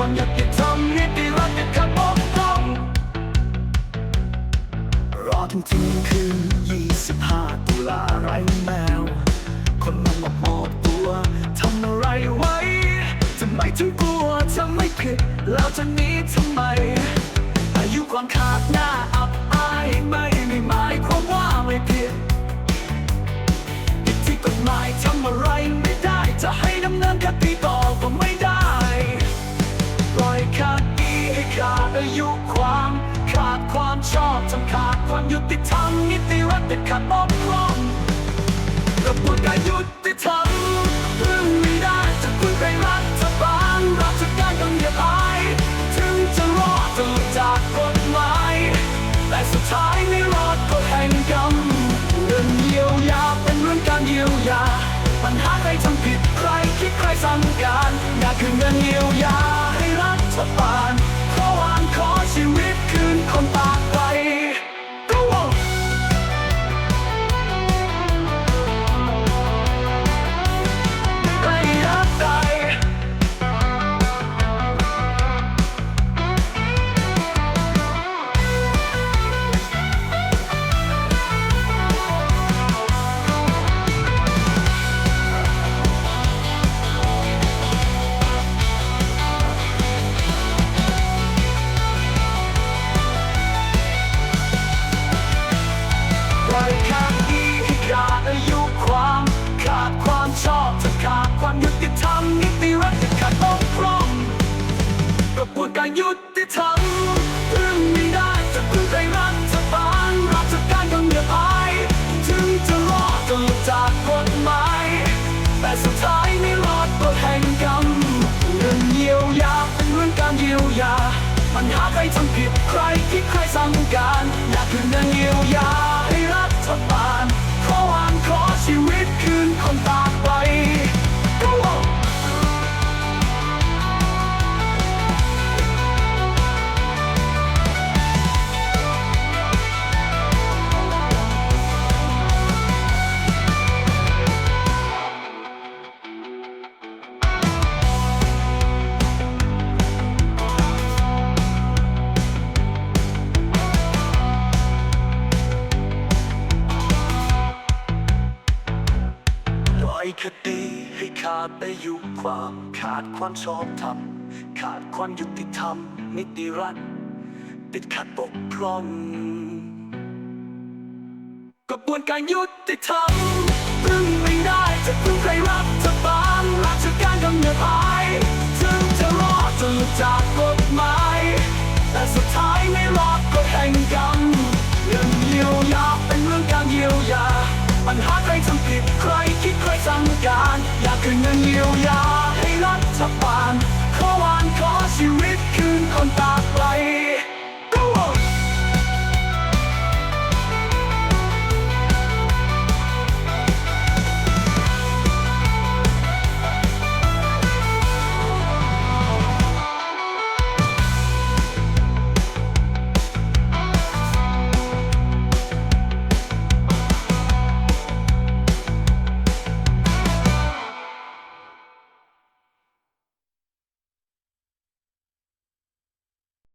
ความยุติธรรมนิติรัฐเด็ดขาดปกป้องรอถึงเที่ยงคืน25 ตุลาไรแมว คนมันมามอบตัวทำอะไรไว้ทำไมถึงกลัวจะไม่ผิดแล้วจะหนีทำไม อายุความขาดหน้า อบทำขาดความยุติธรรมนิติรัฐเด็ดขาดปกป้องระบวนการยุติธรรมพึ่งไม่ได้จะพึ่งใครรัฐบาลราชการต้องอย่าอายถึงจะรอดจะหลุดจากกฎหมาย แต่สุดท้ายไม่รอดก็แห่งกรรมเรื่องเยียวยาเป็นเรื่องการเยียวยา ปัญหาใครทำผิดใครคิดใครสั่งการอยากคืนเงินเยียวยาให้รัฐบาล กระบวนการยุติธรรมพึ่งไม่ได้จะพึ่งใครรัฐบาลราชการก็เหนืออายถึงจะรอดก็หลุดจากกฎหมาย แต่สุดท้ายไม่รอดก็แห่งกรรมเรื่องเยียวยาเป็นเรื่องการเยียวยา ปัญหาใครทำผิดใครคิดใครสั่งการอยากคืนเงินเยียวยาให้รัฐบาลขอวานขอชีวิต ดีให้ขาดอายุความ ขาดความชอบธรรม ขาดความยุติธรรม นิติรัฐติดขัดปกพรองกระบวนการยุติธรรมพึ่ง